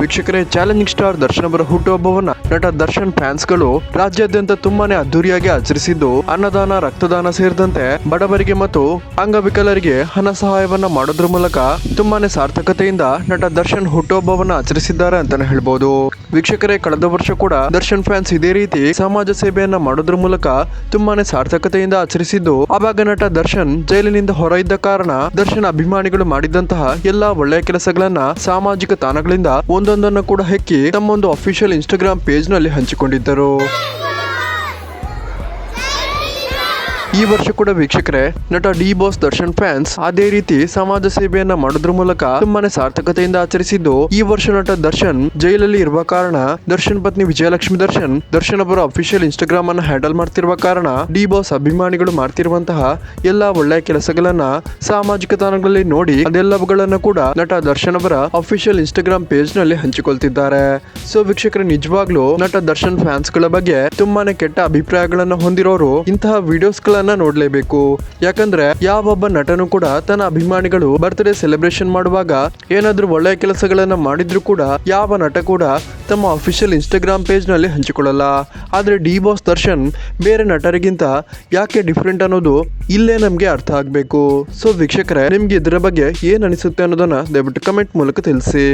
ವೀಕ್ಷಕರೇ, challenging star Darshan ಅವರ ಹುಟ್ಟುಹಬ್ಬವನ್ನ ನಟ ದರ್ಶನ್ ಫ್ಯಾನ್ಸ್ಗಳು ರಾಜ್ಯಾದ್ಯಂತ ತುಂಬಾನೇ ಅದ್ದೂರಿಯಾಗಿ ಆಚರಿಸಿದ್ದು, ಅನ್ನದಾನ, ರಕ್ತದಾನ ಸೇರಿದಂತೆ ಬಡವರಿಗೆ ಮತ್ತು ಅಂಗವಿಕಲರಿಗೆ ಹಣ ಸಹಾಯವನ್ನ ಮಾಡೋದ್ರ ಮೂಲಕ ತುಂಬಾನೇ ಸಾರ್ಥಕತೆಯಿಂದ ನಟ ದರ್ಶನ್ ಹುಟ್ಟುಹಬ್ಬವನ್ನ ಆಚರಿಸಿದ್ದಾರೆ ಅಂತಾನೆ ಹೇಳ್ಬೋದು. ವೀಕ್ಷಕರೇ, ಕಳೆದ ವರ್ಷ ಕೂಡ ದರ್ಶನ್ ಫ್ಯಾನ್ಸ್ ಇದೇ ರೀತಿ ಸಮಾಜ ಸೇವೆಯನ್ನ ಮಾಡೋದ್ರ ಮೂಲಕ ತುಂಬಾನೇ ಸಾರ್ಥಕತೆಯಿಂದ ಆಚರಿಸಿದ್ದು ಅವಾಗ ನಟ ದರ್ಶನ್ ಜೈಲಿನಿಂದ ಹೊರ ಇದ್ದ ಕಾರಣ ದರ್ಶನ್ ಅಭಿಮಾನಿಗಳು ಮಾಡಿದಂತಹ ಎಲ್ಲಾ ಒಳ್ಳೆಯ ಕೆಲಸಗಳನ್ನ ಸಾಮಾಜಿಕ ತಾಣಗಳಿಂದ ಒಂದೊಂದನ್ನು ಕೂಡ ಹೆಕ್ಕಿ ತಮ್ಮೊಂದು ಅಫಿಷಿಯಲ್ ಇನ್ಸ್ಟಾಗ್ರಾಮ್ ಪೇಜ್ನಲ್ಲಿ ಹಂಚಿಕೊಂಡಿದ್ದರು. ಈ ವರ್ಷ ಕೂಡ ವೀಕ್ಷಕರೇ, ನಟ ಡಿ ಬಾಸ್ ದರ್ಶನ್ ಫ್ಯಾನ್ಸ್ ಅದೇ ರೀತಿ ಸಮಾಜ ಸೇವೆಯನ್ನ ಮಾಡೋದ್ರ ಮೂಲಕ ತುಂಬಾನೇ ಸಾರ್ಥಕತೆಯಿಂದ ಆಚರಿಸಿದ್ದು ಈ ವರ್ಷ ನಟ ದರ್ಶನ್ ಜೈಲಲ್ಲಿ ಇರುವ ಕಾರಣ. ದರ್ಶನ್ ಪತ್ನಿ ವಿಜಯಲಕ್ಷ್ಮಿ ದರ್ಶನ್ ದರ್ಶನ್ ಅವರ ಅಫಿಷಿಯಲ್ ಇನ್ಸ್ಟಾಗ್ರಾಮ್ ಅನ್ನ ಹ್ಯಾಂಡಲ್ ಮಾಡ್ತಿರುವ ಕಾರಣ ಡಿ ಬಾಸ್ ಅಭಿಮಾನಿಗಳು ಮಾಡ್ತಿರುವಂತಹ ಎಲ್ಲಾ ಒಳ್ಳೆಯ ಕೆಲಸಗಳನ್ನ ಸಾಮಾಜಿಕ ತಾಣಗಳಲ್ಲಿ ನೋಡಿ ಅದೆಲ್ಲವುಗಳನ್ನ ಕೂಡ ನಟ ದರ್ಶನ್ ಅವರ ಅಫಿಷಿಯಲ್ ಇನ್ಸ್ಟಾಗ್ರಾಮ್ ಪೇಜ್ನಲ್ಲಿ ಹಂಚಿಕೊಳ್ತಿದ್ದಾರೆ. ಸೊ ವೀಕ್ಷಕರ, ನಿಜವಾಗ್ಲೂ ನಟ ದರ್ಶನ್ ಫ್ಯಾನ್ಸ್ಗಳ ಬಗ್ಗೆ ತುಂಬಾನೇ ಕೆಟ್ಟ ಅಭಿಪ್ರಾಯಗಳನ್ನ ಹೊಂದಿರೋರು ಇಂತಹ ವಿಡಿಯೋಸ್ ಗಳನ್ನ ನೋಡ್ಲೇಬೇಕು. ಯಾಕಂದ್ರೆ ಯಾವೊಬ್ಬ ನಟನು ಕೂಡ ತನ್ನ ಅಭಿಮಾನಿಗಳು ಬರ್ತ್ಡೇ ಸೆಲೆಬ್ರೇಷನ್ ಮಾಡುವಾಗ ಏನಾದ್ರೂ ಒಳ್ಳೆಯ ಕೆಲಸಗಳನ್ನ ಮಾಡಿದ್ರು ಕೂಡ ಯಾವ ನಟ ಕೂಡ ತಮ್ಮ ಅಫಿಷಿಯಲ್ ಇನ್ಸ್ಟಾಗ್ರಾಮ್ ಪೇಜ್ನಲ್ಲಿ ಹಂಚಿಕೊಳ್ಳಲ್ಲ. ಆದ್ರೆ ಡಿ ಬಾಸ್ ದರ್ಶನ್ ಬೇರೆ ನಟರಿಗಿಂತ ಯಾಕೆ ಡಿಫ್ರೆಂಟ್ ಅನ್ನೋದು ಇಲ್ಲೇ ನಮ್ಗೆ ಅರ್ಥ ಆಗ್ಬೇಕು. ಸೊ ವೀಕ್ಷಕರೇ, ನಿಮ್ಗೆ ಇದರ ಬಗ್ಗೆ ಏನ್ ಅನಿಸುತ್ತೆ ಅನ್ನೋದನ್ನ ದಯವಿಟ್ಟು ಕಮೆಂಟ್ ಮೂಲಕ ತಿಳಿಸಿ.